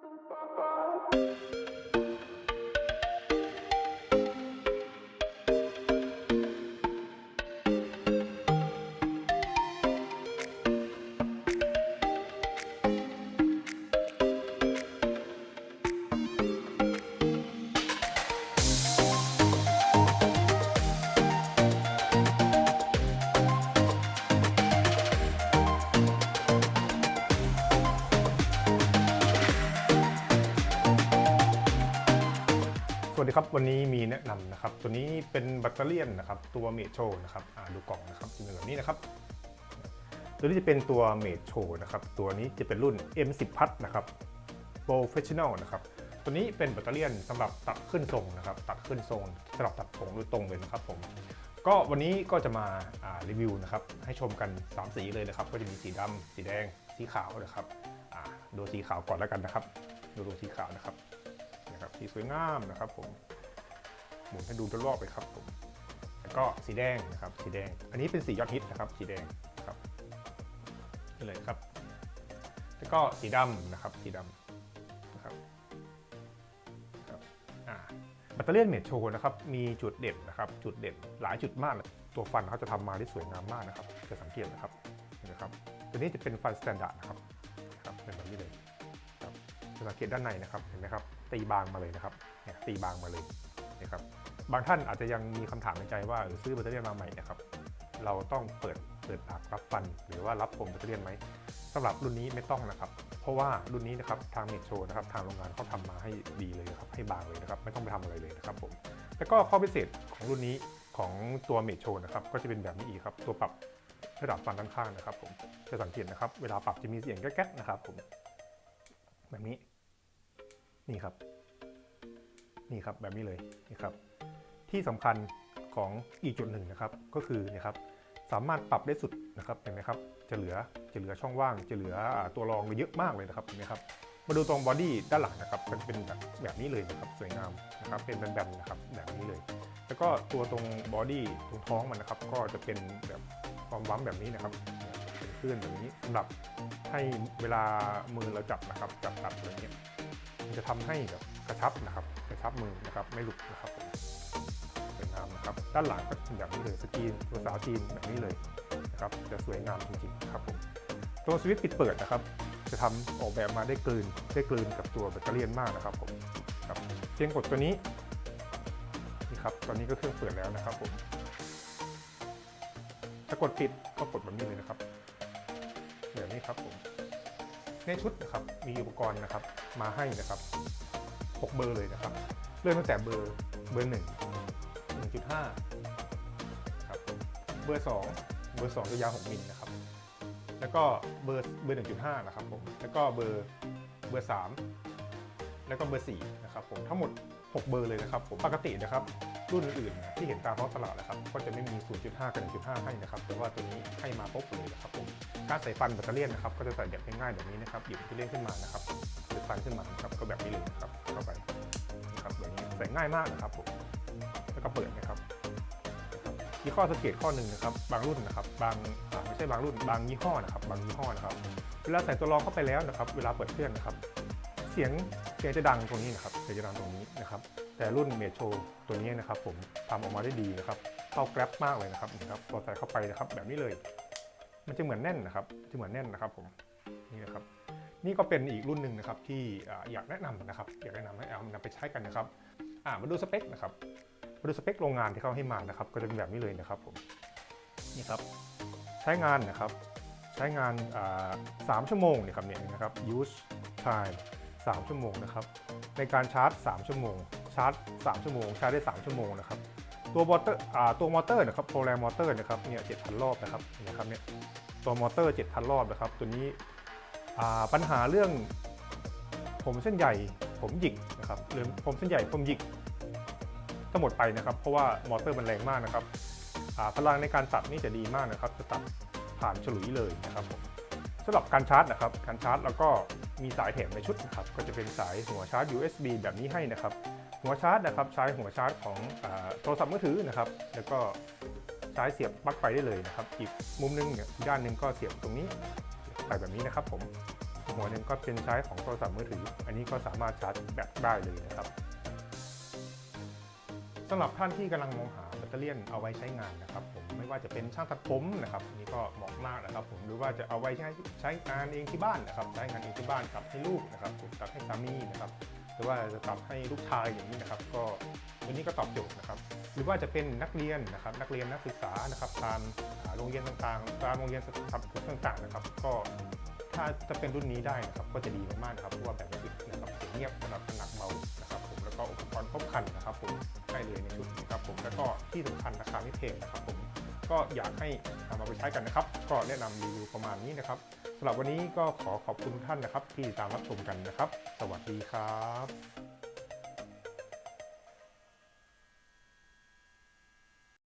ส วัสดีครับวันนี้มีแนะนำนะครับ ตัวนี้เป็นแบตเตอรี่นะครับ ตัวเมโชนะครับดูกล่องนะครับเป็นแบบนี้นะครับ ตัวนี้จะเป็นตัวเมโชนะครับ ตัวนี้จะเป็นรุ่น M10 พัทนะครับ Professional นะครับ ตัวนี้เป็นแบตเตอรี่สำหรับตัดขึ้นทรงนะครับ ตัดขึ้นทรงสำหรับตัดผมโดยตรงเลยนะครับผมก็วันนี้ก็จะมาารีวิวนะครับ ให้ชมกัน 3 สีเลยนะครับ ก็จะมีสีดำสีแดงสีขาวนะครับดูสีขาวก่อนแล้วกันนะครับ ดูดูสีขาวนะครับ สีสวยงามนะครับผมหมุนให้ดูรอบๆไปครับผมแล้วก็สีแดงนะครับสีแดง อันนี้เป็นสียอดฮิตนะครับสีแดงนะครับนี่เลยครับ แล้วก็สีดำนะครับสีดำนะครับครับอ่าแบตเตอรี่เมทโชนะครับมีจุดเด่นนะครับ จุดเด่นหลายจุดมากเลยตัวฟันเขาจะทำมาได้สวยงามมากนะครับจะสังเกตนะครับนไหมครับตัวนี้จะเป็นฟันสแตนดาร์ดนะครับครับเป็นแบบนี้เลย จะสังเกตด้านในนะครับเห็นไหมครับตีบางมาเลยนะครับเนี่ยตีบางมาเลยนะครับบางท่านอาจจะยังมีคำถามในใจว่าซื้อแบตเตอรี่มาใหม่นะครับเราต้องเปิดเปิดปากรับฟัน หรือว่ารับผมแบตเตอรี่ไหมสำหรับรุ่นนี้ไม่ต้องนะครับ เพราะว่ารุ่นนี้นะครับทางเมทโชนะครับทางโรงงานเขาทำมาให้ดีเลยครับให้บางเลยนะครับไม่ต้องไปทำอะไรเลยนะครับผมแล้วก็ข้อพิเศษของรุ่นนี้ของตัวเมทโชนะครับก็จะเป็นแบบนี้อีกครับตัวปรับระดับฟันด้านข้างนะครับผมจะสังเกตนะครับเวลาปรับจะมีเสียงแก๊กๆนะครับผมแบบนี้ นี่ครับ นี่ครับแบบนี้เลยนี่ครับ ที่สำคัญของอีกจุดหนึ่งนะครับ ก็คือเนะครับสามารถปรับได้สุดนะครับเห็นไหมครับ จะเหลือจะเหลือช่องว่าง จะเหลืออตัวรองเยอะมากเลยนะครับเห็นไหมครับมาดูตรงบอดี้ด้านหลังนะครับมันเป็นแบบแบบนี้เลยนะครับสวยงามนะครับเป็นแบนๆนะครับแบบนี้เลย แล้วก็ตัวตรงบอดี้ตรงท้องมันนะครับ ก็จะเป็นแบบความวั้มแบบนี้นะครับเนี่ยเป็นคลื่นแบบนี้สำหรับให้เวลามือเราจับนะครับจับตัดอะไรเงี้ย มันจะทำให้แบบกระชับนะครับกระชับมือนะครับไม่หลุดนะครับสวยงามนะครับด้านหลังก็เป็นแบบนี้เลยสกรีนภาษาจีนแบบนี้เลยนะครับจะสวยงามจริงๆครับผมตัวสวิตช์ปิดเปิดนะครับ จะทำออกแบบมาได้กลืนได้กลืนกับตัวแบตเตอรี่มากนะครับผมครับเพียงกดตัวนี้นี่ครับตอนนี้ก็เครื่องเปิดแล้วนะครับผมถ้ากดปิดก็กดแบบนี้เลยนะครับแบบนี้ครับผมในชุดนะครับมีอุปกรณ์นะครับ มาให้นะครับ 6 เบอร์เลยนะครับ เริ่มตั้งแต่เบอร์เบอร์ 1 1.5ครับเบอร์ 2 เบอร์ 2 จะยาว 6 มิลนะครับ แล้วก็เบอร์เบอร์ 1.5 นะครับผม แล้วก็เบอร์เบอร์ 3 แล้วก็เบอร์ 4 นะครับผม ทั้งหมด 6 เบอร์เลยนะครับผม ปกตินะครับรุ่นอื่นๆที่เห็นตามท้องตลาดนะครับ ก็จะไม่มี 0.5 กับ 1.5 ให้นะครับ แต่ว่าตัวนี้ให้มาครบเลยนะครับผม การใส่ฟันแบตเตอรี่นะครับ ก็จะใส่แบบง่ายๆแบบนี้นะครับหยิบที่เล่นขึ้นมานะครับ หรือฟันขึ้นมาครับก็แบบนี้เลยครับเข้าไปนะครับแบบนี้ใส่ง่ายมากนะครับผมแล้วก็เปิดนะครับมีข้อสังเกตข้อหนึ่งนะครับ บางรุ่นนะครับ บางไม่ใช่บางรุ่น บางยี่ห้อนะครับ บางยี่ห้อนะครับ เวลาใส่ตัวรองเข้าไปแล้วนะครับ เวลาเปิดเครื่องนะครับ เสียงเสียงจะดังตรงนี้นะครับเสียงจะดังตรงนี้นะครับ แต่รุ่นเมโชตัวนี้นะครับ ผมทำออกมาได้ดีนะครับ เข้าแกร็บมากเลยนะครับนี่ครับพอใส่เข้าไปนะครับ แบบนี้เลย มันจะเหมือนแน่นนะครับ จะเหมือนแน่นนะครับ ผม นี่นะครับ นี่ก็เป็นอีกรุ่นหนึ่งนะครับที่อยากแนะนำนะครับอยากแนะนำให้เอานำไปใช้กันนะครับมาดูสเปคนะครับมาดูสเปคโรงงานที่เขาให้มานะครับ ก็จะเป็นแบบนี้เลยนะครับผมนี่ครับใช้งานนะครับใช้งานสามชั่วโมงนี่ยครับเนี่ยนะครับ use time 3 ชั่วโมงนะครับ ในการชาร์จ 3 ชั่วโมง ชาร์จ 3 ชั่วโมง ชาร์จได้ 3 ชั่วโมงนะครับ ตัวมอเตอร์ตัวมอเตอร์นะครับโปรแรมมอเตอร์นะครับเนี่ย7,000รอบนะครับนะครับเนี่ยตัวมอเตอร์ 7,000 รอบนะครับ ตัวนี้ ปัญหาเรื่องผมเส้นใหญ่ผมหยิกนะครับหรือผมเส้นใหญ่ผมหยิกทั้งหมดไปนะครับ เพราะว่ามอเตอร์มันแรงมากนะครับพลังในการตัดนี่จะดีมากนะครับ จะตัดผ่านฉลุยเลยนะครับผมสำหรับการชาร์จนะครับการชาร์จแล้วก็มีสายแถมในชุดนะครับก็จะเป็นสายหัวชาร์จ USB แบบนี้ให้นะครับ หัวชาร์จนะครับใช้หัวชาร์จของอโทรศัพท์มือถือนะครับ แล้วก็ใช้เสียบปลั๊กไฟได้เลยนะครับ อีกมุมนึงเนี่ยด้านหนึงก็เสียบตรงนี้ เสียบไปแบบนี้นะครับ ผมหัวหนึ่งก็เป็นใช้ของโทรศัพท์มือถือ อันนี้ก็สามารถชาร์จแบตได้เลยนะครับสำหรับท่านที่กำลังมองหาแบตเตอรี่เอาไว้ใช้งานนะครับ ผมไม่ว่าจะเป็นช่างตัดผมนะครับอันนี่ก็เหมาะมากนะครับ ผมหรือว่าจะเอาไว้ใช้ใช้งานเองที่บ้านนะครับใช้งานเองที่บ้านตัดให้ลูกนะครับตัดให้สามีนะครับหรือว่าจะตัดให้ลูกชายอย่างนี้นะครับ ก็ตัวนี้ก็ตอบโจทย์นะครับ หรือว่าจะเป็นนักเรียนนะครับ นักเรียนนักศึกษานะครับตาม โรงเรียนต่างๆตามโรงเรียนสถาบันต่างๆนะครับ ก็ถ้าจะเป็นรุ่นนี้ได้นะครับก็จะดีมากๆนะครับเพราะว่าแบตไม่อึดนะครับเงียบนะครับน้ำหนักเบานะครับผมแล้วก็อุปกรณ์ครบครันนะครับผมได้เลยในชุดนะครับผมแล้วก็ที่สำคัญราคาไม่แพงนะครับผมก็อยากให้นำมาไปใช้กันนะครับ ก็แนะนำรีวิวประมาณนี้นะครับสำหรับวันนี้ก็ขอขอบคุณท่านนะครับ ที่ตามรับชมกันนะครับ สวัสดีครับ